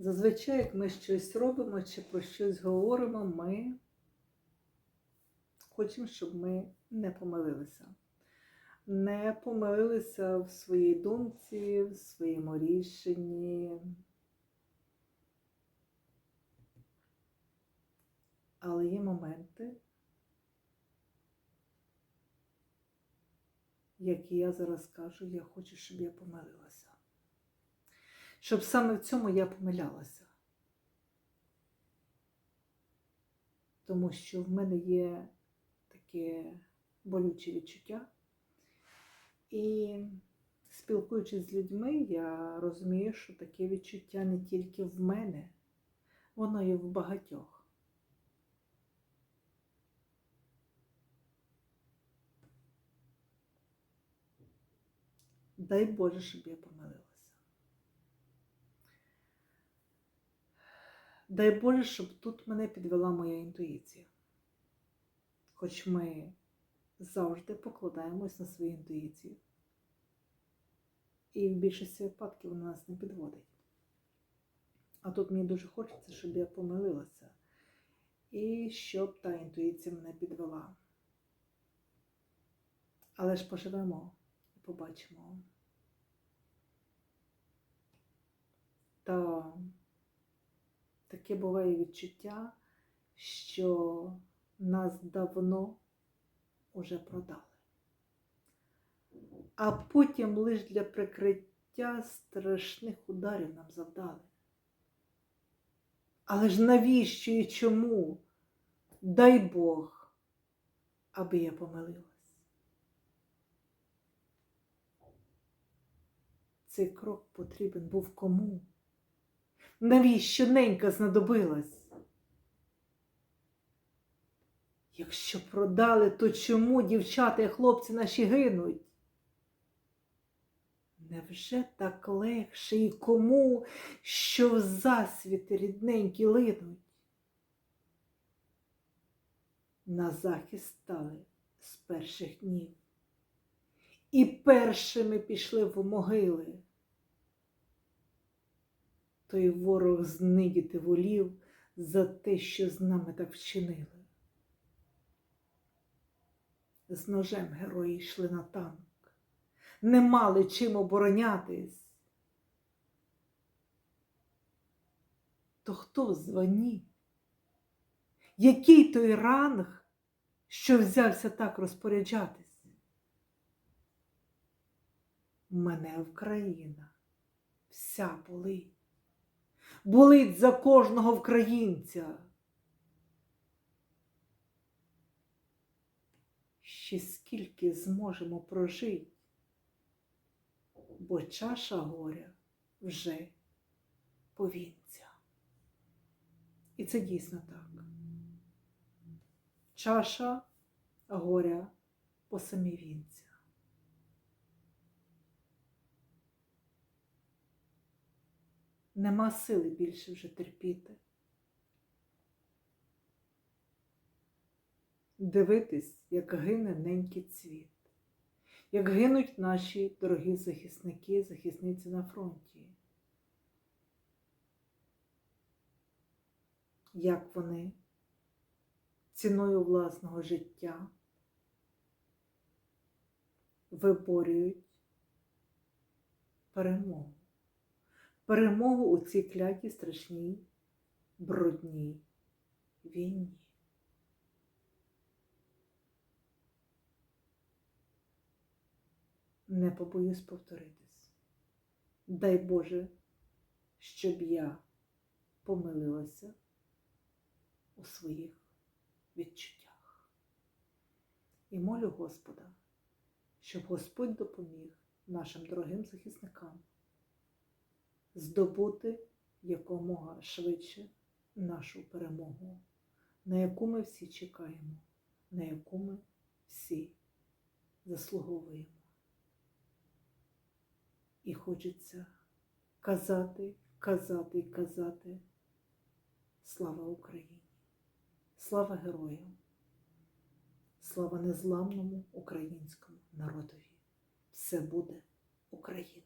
Зазвичай, як ми щось робимо чи про щось говоримо, ми хочемо, щоб ми не помилилися. Не помилилися в своїй думці, в своєму рішенні. Але є моменти, які я зараз кажу, я хочу, щоб я помилилася. Щоб саме в цьому я помилялася. Тому що в мене є таке болюче відчуття. І спілкуючись з людьми, я розумію, що таке відчуття не тільки в мене, воно є в багатьох. Дай Боже, щоб я помилилася. Дай Боже, щоб тут мене підвела моя інтуїція. Хоч ми завжди покладаємось на свою інтуїцію. І в більшості випадків вона нас не підводить. А тут мені дуже хочеться, щоб я помилилася. І щоб та інтуїція мене підвела. Але ж поживемо і побачимо. Та таке буває відчуття, що нас давно уже продали. А потім лише для прикриття страшних ударів нам завдали. Але ж навіщо і чому? Дай Бог, аби я помилилась. Цей крок потрібен був кому? Навіщо ненька знадобилась? Якщо продали, то чому дівчата і хлопці наші гинуть? Невже так легше і кому, що в засвіти рідненькі линуть? На захист стали з перших днів і першими пішли в могили. Той ворог знидіти волів за те, що з нами так вчинили. З ножем герої йшли на танк, не мали чим оборонятись. То хто звані? Який той ранг, що взявся так розпоряджатись? Мене Україна вся болить. Болить за кожного українця. Ще скільки зможемо прожити, бо чаша горя вже повінця. І це дійсно так. Чаша горя по самі вінця. Нема сили більше вже терпіти. Дивитись, як гине ненький цвіт, як гинуть наші дорогі захисники, захисниці на фронті. Як вони ціною власного життя виборюють перемогу перемогу у цій клятій страшній, брудній війні. Не побоюсь повторитись. Дай Боже, щоб я помилилася у своїх відчуттях. І молю Господа, щоб Господь допоміг нашим дорогим захисникам здобути якомога швидше нашу перемогу, на яку ми всі чекаємо, на яку ми всі заслуговуємо. І хочеться казати, казати казати слава Україні, слава героям, слава незламному українському народові. Все буде Україна!